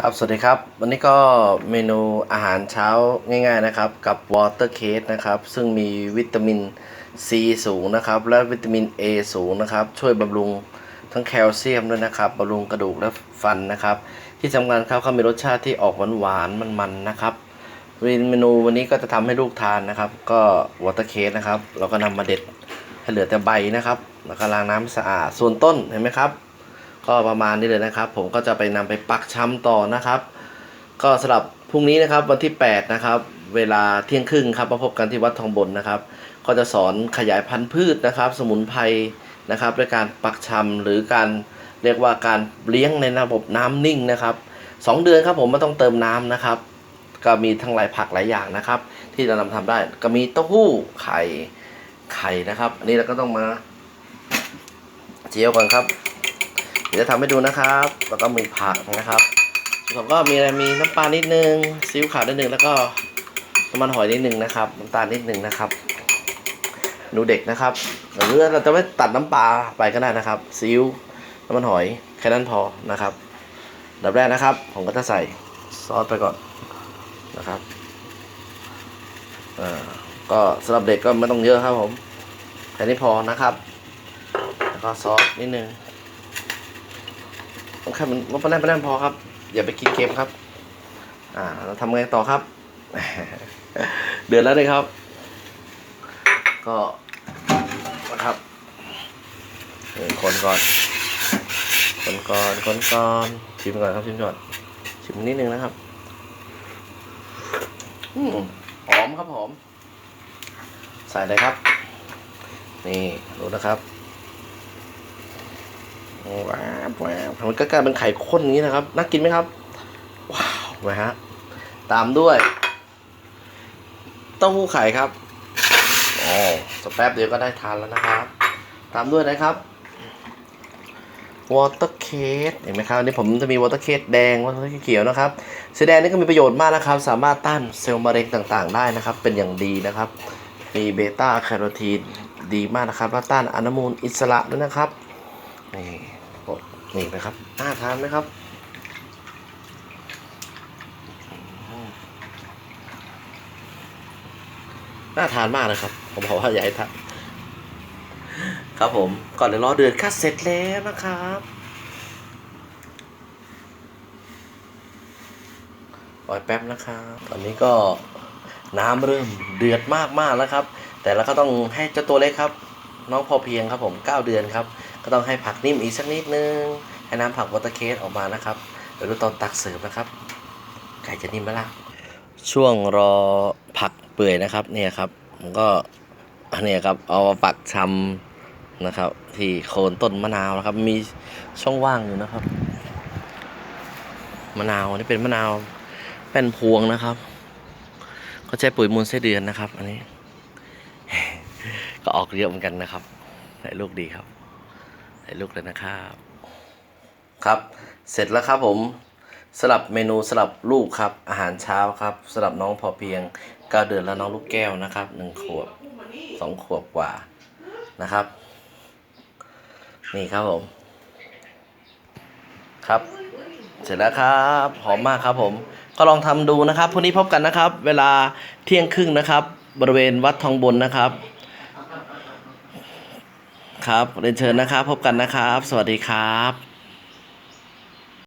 ครับ สวัสดีครับ วันนี้ก็เมนูอาหารเช้าง่าย ๆนะครับ กับวอเตอร์เคสนะครับ ซึ่งมีวิตามิน C สูงนะครับ และวิตามิน A สูงนะครับ ช่วยบำรุงทั้งแคลเซียมด้วยนะครับบำรุงกระดูกและฟันนะครับ ที่สำคัญครับเขามีรสชาติที่ออกหวานๆมันๆนะครับเมนูวันนี้ก็จะทำให้ลูกทานนะครับ ก็วอเตอร์เคสนะครับ เราก็นำมาเด็ดให้เหลือแต่ใบนะครับ แล้วก็ล้างน้ำสะอาดส่วนต้นเห็นไหมครับ ก็ประมาณนี้เลยนะครับ ผมก็จะไปนำไปปักช้ำต่อนะครับ ก็สำหรับพรุ่งนี้นะครับวันที่ 8 นะครับ เวลาเที่ยงครึ่งครับมาพบกันที่วัดทองบนนะครับ ก็จะสอนขยายพันธุ์พืชนะครับ สมุนไพรนะครับด้วยการปักชำหรือการเรียกว่าการเลี้ยงในระบบน้ำนิ่งนะครับสองเดือนครับผมไม่ต้องเติมน้ำนะครับ ก็มีทั้งหลายผักหลายอย่างนะครับ ที่เรานำทำได้ก็มีเต้าหู้ไข่ไข่นะครับ อันนี้เราก็ต้องมาเจียวก่อนครับ ดี๋ยวจะทำให้ดูนะครับ แล้วก็มีผักนะครับส่วนก็มีอะไรมีน้ำปลานิดนึงซีอิ๊วขาวนิดนึงแล้วก็น้ำมันหอยนิดนึงนะครับน้ำตาลนิดนึงนะครับหนูเด็กนะครับหรือเราจะไม่ตัดน้ำปลาไปก็ได้นะครับซีอิ๊วน้ำมันหอยแค่นั้นพอนะครับดับแรกนะครับ ผมก็จะใส่ซอสไปก่อนนะครับอ่าก็สำหรับเด็กก็ไม่ต้องเยอะครับผมแค่นี้พอนะครับ แล้วก็ซอสนิดนึง แค่มันลดไปแน่ไปแน่พอครับ อย่าไปกินเค็มครับ อ่า เราทำไงต่อครับ เดือดแล้วเลยครับ ก็นะครับเออคนก่อน คนก่อน คนก่อน ชิมก่อนครับ ชิมก่อน ชิมนิดนึงนะครับอืมหอมครับหอม ใส่เลยครับ นี่ดูนะครับ ว้าวว้าวมันก็กลายเป็นไข่ข้นอย่างนี้นะครับน่ากินไหมครับ ว้าวนะฮะตามด้วยเต้าหู้ไข่ครับโอ้สักแป๊บเดียวก็ได้ทานแล้วนะครับ ตามด้วยนะครับวอเตอร์เคสเห็นไหมครับอันนี้ผมจะมีวอเตอร์เคสแดงวอเตอร์เคสเขียวนะครับสีแดงนี่ก็มีประโยชน์มากนะครับ สามารถต้านเซลล์มะเร็งต่างๆ ได้นะครับ เป็นอย่างดีนะครับ มีเบต้าแคโรทีนดีมากนะครับและต้านอนุมูลอิสระด้วยนะครับนี่ นี่นะครับน่าทานไหมครับน่าทานมากเลยครับ ผมบอกว่าให้ทานครับผม ก่อนเดี๋ยวรอเดือดค่ะเสร็จแล้วนะครับรอยแป๊บนะครับ ตอนนี้ก็น้ำเริ่มเดือดมากมากๆแล้วครับ แต่เราก็ต้องให้เจ้าตัวเล็กครับ น้องพอเพียงครับผม 9 เดือนครับ ก็ต้องให้ผักนิ่มอีกสักนิดนึง ให้น้ำผักวอเตอร์เคสออกมานะครับ เดี๋ยวดูตอนตักเสิร์ฟนะครับ ไก่จะนิ่มไหมล่ะ ช่วงรอผักเปื่อยนะครับเนี่ยครับผมก็อันเนี้ยครับเอาปักชำนะครับ ที่โคนต้นมะนาวนะครับ มีช่องว่างอยู่นะครับ มะนาวนี่เป็นมะนาวแป้นพวงนะครับเขาใช้ปุ๋ยมูลไส้เดือนนะครับ อันนี้ ก็ออกเยอะเหมือนกันนะครับได้ลูกดีครับ ใส่ลูกเลยนะครับ ครับ เสร็จแล้วครับผมสลับเมนูสลับลูกครับ อาหารเช้าครับสลับน้องพอเพียงก้าเดือนแล้วน้องลูกแก้วนะครับหนึ่งขวบสองขวบกว่านะครับ นี่ครับผม ครับ เสร็จแล้วครับหอมมากครับผม ก็ลองทำดูนะครับพรุ่งนี้พบกันนะครับ เวลาเที่ยงครึ่งนะครับ บริเวณวัดทองบนนะครับ ครับเรียนเชิญนะครับ พบกันนะครับ สวัสดีครับ